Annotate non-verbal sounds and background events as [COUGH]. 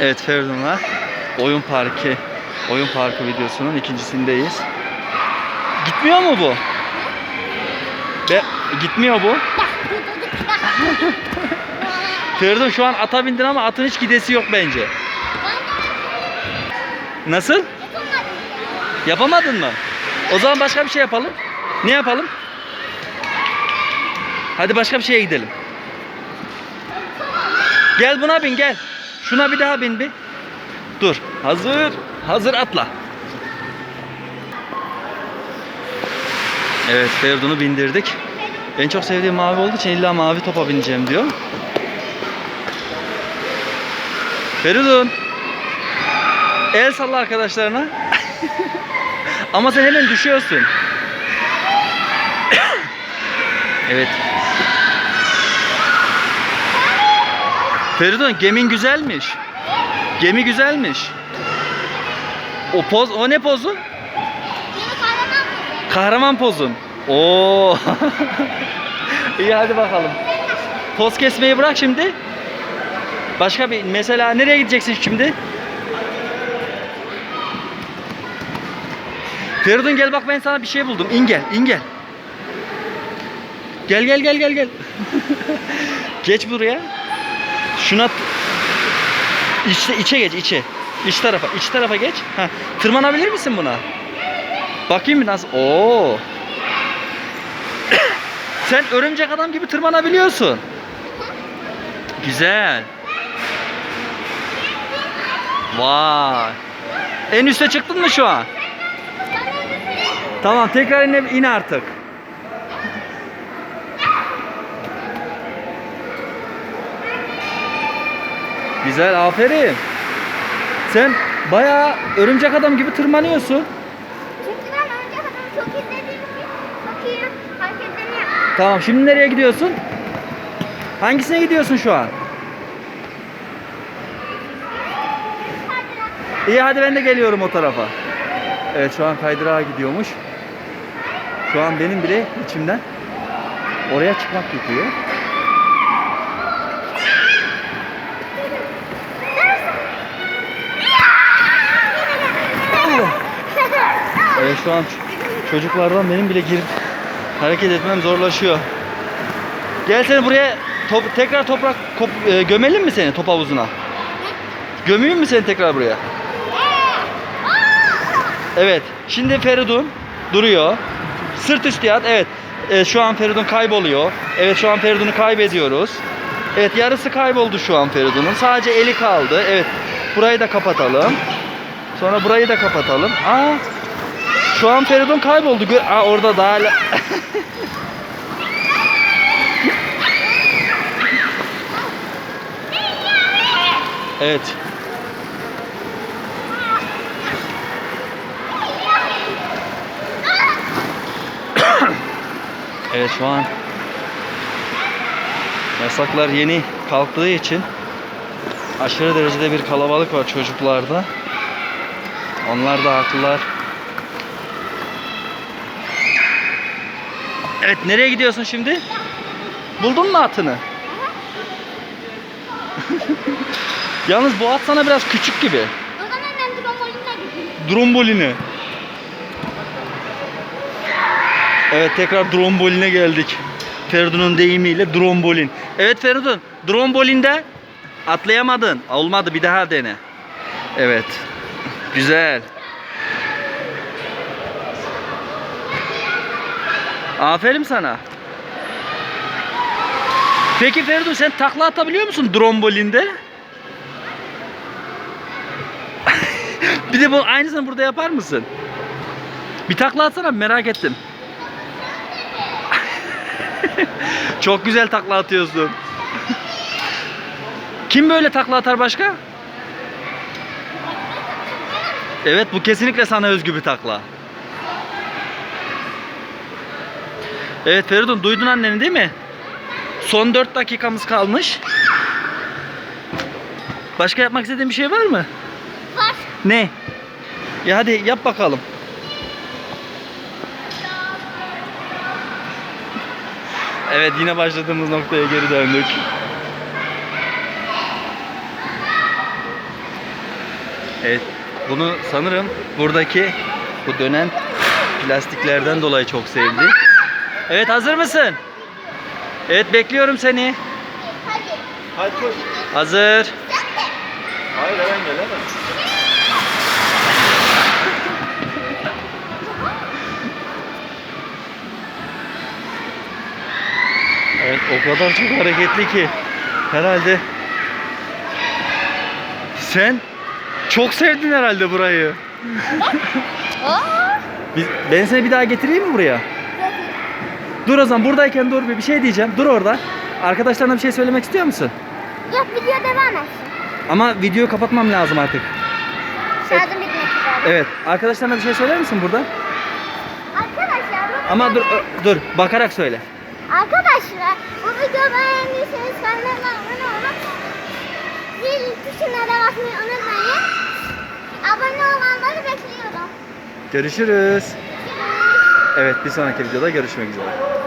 Evet Feridun'la oyun parkı oyun parkı videosunun ikincisindeyiz. Gitmiyor mu bu? Be gitmiyor bu. [LAUGHS] Feridun şu an ata bindin ama atın hiç gidesi yok bence. Nasıl? Yapamadın mı? O zaman başka bir şey yapalım. Ne yapalım? Hadi başka bir şeye gidelim. Gel buna bin gel. Şuna bir daha bin bir. Dur. Hazır. Hazır atla. Evet Feridun'u bindirdik. En çok sevdiğim mavi olduğu için illa mavi topa bineceğim diyor. Feridun. El salla arkadaşlarına. [LAUGHS] Ama sen hemen düşüyorsun. [COUGHS] evet. Feridun gemin güzelmiş. Gemi güzelmiş. O poz, o ne pozu? Kahraman pozun. Oo. [LAUGHS] İyi hadi bakalım. Poz kesmeyi bırak şimdi. Başka bir mesela nereye gideceksin şimdi? Feridun gel bak ben sana bir şey buldum. İn gel, in gel. Gel gel gel gel gel. [LAUGHS] geç buraya. Şuna içe içe geç içe. İç tarafa, iç tarafa geç. Ha, tırmanabilir misin buna? Bakayım bir nasıl. Oo. [COUGHS] Sen örümcek adam gibi tırmanabiliyorsun. Güzel. Vay. En üste çıktın mı şu an? Tamam tekrar in, in artık. Güzel aferin. Sen bayağı örümcek adam gibi tırmanıyorsun. Çünkü ben önce kadar çok izlediğim için iyi hareketlerini yaptım. Tamam şimdi nereye gidiyorsun? Hangisine gidiyorsun şu an? İyi hadi ben de geliyorum o tarafa. Evet şu an kaydırağa gidiyormuş. Şu an benim bile içimden oraya çıkmak tutuyor. Evet şu an çocuklardan benim bile girip hareket etmem zorlaşıyor. Gel seni buraya top- tekrar toprak kop- e, gömelim mi seni top havuzuna? Gömeyim mi seni tekrar buraya? Evet. Şimdi Feridun duruyor. Sırt üstü yat. Evet. E, şu an Feridun kayboluyor. Evet şu an Feridun'u kaybediyoruz. Evet yarısı kayboldu şu an Feridun'un. Sadece eli kaldı. Evet. Burayı da kapatalım. Sonra burayı da kapatalım. Aa. Şu an Feridun kayboldu. Aa orada daha hala- Evet. Evet şu an yasaklar yeni kalktığı için aşırı derecede bir kalabalık var çocuklarda. Onlar da haklılar. Evet nereye gidiyorsun şimdi? Buldun mu atını? [LAUGHS] Yalnız bu at sana biraz küçük gibi. O zaman ben gideyim. Evet tekrar dromboline geldik. Feridun'un deyimiyle drombolin. Evet Feridun, drombolinde atlayamadın. Olmadı bir daha dene. Evet. Güzel. Aferin sana. Peki Feridun sen takla atabiliyor musun drombolinde? [LAUGHS] bir de bu aynısını burada yapar mısın? Bir takla atsana merak ettim. [LAUGHS] Çok güzel takla atıyorsun. Kim böyle takla atar başka? Evet bu kesinlikle sana özgü bir takla. Evet Feridun duydun anneni değil mi? Son 4 dakikamız kalmış. Başka yapmak istediğin bir şey var mı? Var. Ne? Ya hadi yap bakalım. Evet yine başladığımız noktaya geri döndük. Evet. Bunu sanırım buradaki bu dönen plastiklerden dolayı çok sevdi. Evet hazır mısın? Evet bekliyorum seni. Hadi. Hadi koş. Hazır. Hayır ben gelemem. Evet o kadar çok hareketli ki herhalde sen çok sevdin herhalde burayı. Aa. Biz, ben seni bir daha getireyim mi buraya? Dur o zaman buradayken dur bir bir şey diyeceğim. Dur orada. Arkadaşlarına bir şey söylemek istiyor musun? Yok video devam etsin. Ama videoyu kapatmam lazım artık. Şarjım bitmek üzere. Evet. Arkadaşlarına bir şey söyler misin burada? Arkadaşlar bu Ama dur ö- dur bakarak söyle. Arkadaşlar bu videoyu beğendiyseniz kanalıma abone olup zil tuşuna da basmayı unutmayın. Abone olanları bekliyorum. Görüşürüz. Evet bir sonraki videoda görüşmek üzere.